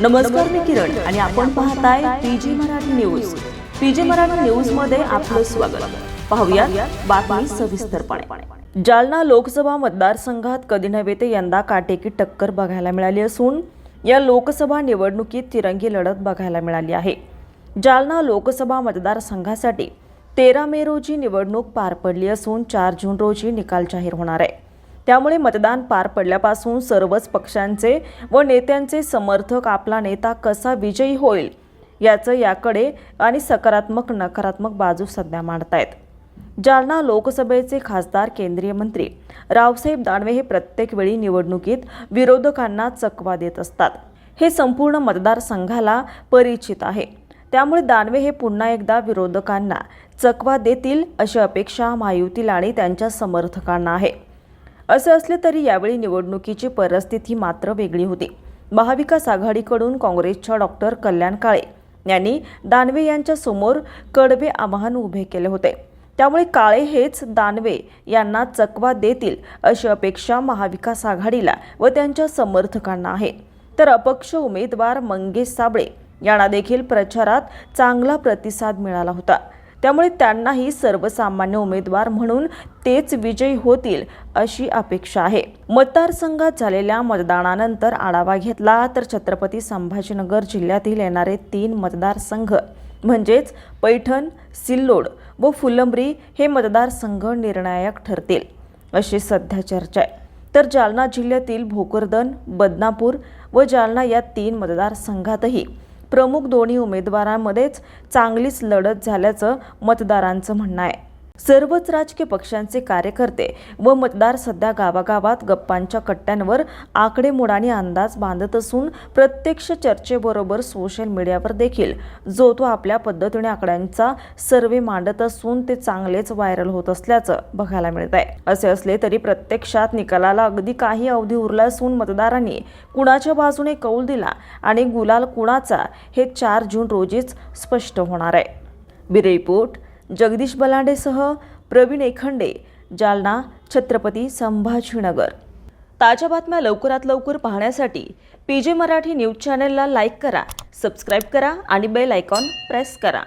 नमस्कार मी किरण आणि आपण पाहताय PG Marathi news. PG Marathi न्यूजमध्ये आपलं स्वागत. पाहूया बातमी सविस्तरपणे. जालना लोकसभा मतदारसंघात कधी नव्हे ते यंदा काटेकी टक्कर बघायला मिळाली असून या लोकसभा निवडणुकीत तिरंगी लढत बघायला मिळाली आहे. जालना लोकसभा मतदारसंघासाठी तेरा मे रोजी निवडणूक पार पडली असून चार जून रोजी निकाल जाहीर होणार आहे. त्यामुळे मतदान पार पडल्यापासून सर्वच पक्षांचे व नेत्यांचे समर्थक आपला नेता कसा विजयी होईल याचं याकडे आणि सकारात्मक नकारात्मक बाजू सध्या मांडतायत. जालना लोकसभेचे खासदार केंद्रीय मंत्री रावसाहेब दानवे हे प्रत्येक वेळी निवडणुकीत विरोधकांना चकवा देत असतात. हे संपूर्ण मतदारसंघाला परिचित आहे. त्यामुळे दानवे हे पुन्हा एकदा विरोधकांना चकवा देतील अशी अपेक्षा महायुतीला आणि त्यांच्या समर्थकांना आहे. असे असले तरी यावेळी निवडणुकीची परिस्थिती मात्र वेगळी होती. महाविकास आघाडीकडून काँग्रेसच्या डॉक्टर कल्याण काळे यांनी दानवे यांच्या समोर कडवे आवाहन उभे केले होते. त्यामुळे काळे हेच दानवे यांना चकवा देतील अशी अपेक्षा महाविकास आघाडीला व त्यांच्या समर्थकांना आहे. तर अपक्ष उमेदवार मंगेश साबळे यांना देखील प्रचारात चांगला प्रतिसाद मिळाला होता. त्यामुळे त्यांनाही सर्वसामान्य उमेदवार म्हणून तेच विजयी होतील अशी अपेक्षा आहे. मतदारसंघात झालेल्या मतदानानंतर आढावा घेतला तर छत्रपती संभाजीनगर जिल्ह्यातील येणारे तीन मतदारसंघ म्हणजेच पैठण सिल्लोड व फुलंब्री हे मतदारसंघ निर्णायक ठरतील अशी सध्या चर्चा आहे. तर जालना जिल्ह्यातील भोकरदन बदनापूर व जालना या तीन मतदारसंघातही प्रमुख दोन्ही उमेदवारांमध्येच चांगलीच लढत झाल्याचं मतदारांचं म्हणणं आहे. सर्वच राजकीय पक्षांचे कार्यकर्ते व मतदार सध्या गावागावात गप्पांच्या कट्ट्यांवर आकडेमोडाने अंदाज बांधत असून प्रत्यक्ष चर्चेबरोबर सोशल मीडियावर देखील जो तो आपल्या पद्धतीने आकड्यांचा सर्वे मांडत असून ते चांगलेच व्हायरल होत असल्याचं बघायला मिळत आहे. असे असले तरी प्रत्यक्षात निकालाला अगदी काही अवधी उरला असून मतदारांनी कुणाच्या बाजूने कौल दिला आणि गुलाल कुणाचा हे चार जून रोजीच स्पष्ट होणार आहे. ब्युरो रिपोर्ट जगदीश बलांडेसह प्रवीण एखंडे जालना छत्रपती संभाजीनगर. ताज्या बातम्या लवकरात लवकर पाहण्यासाठी पी जे मराठी न्यूज चॅनलला लाईक करा सबस्क्राईब करा आणि बेल आयकॉन प्रेस करा.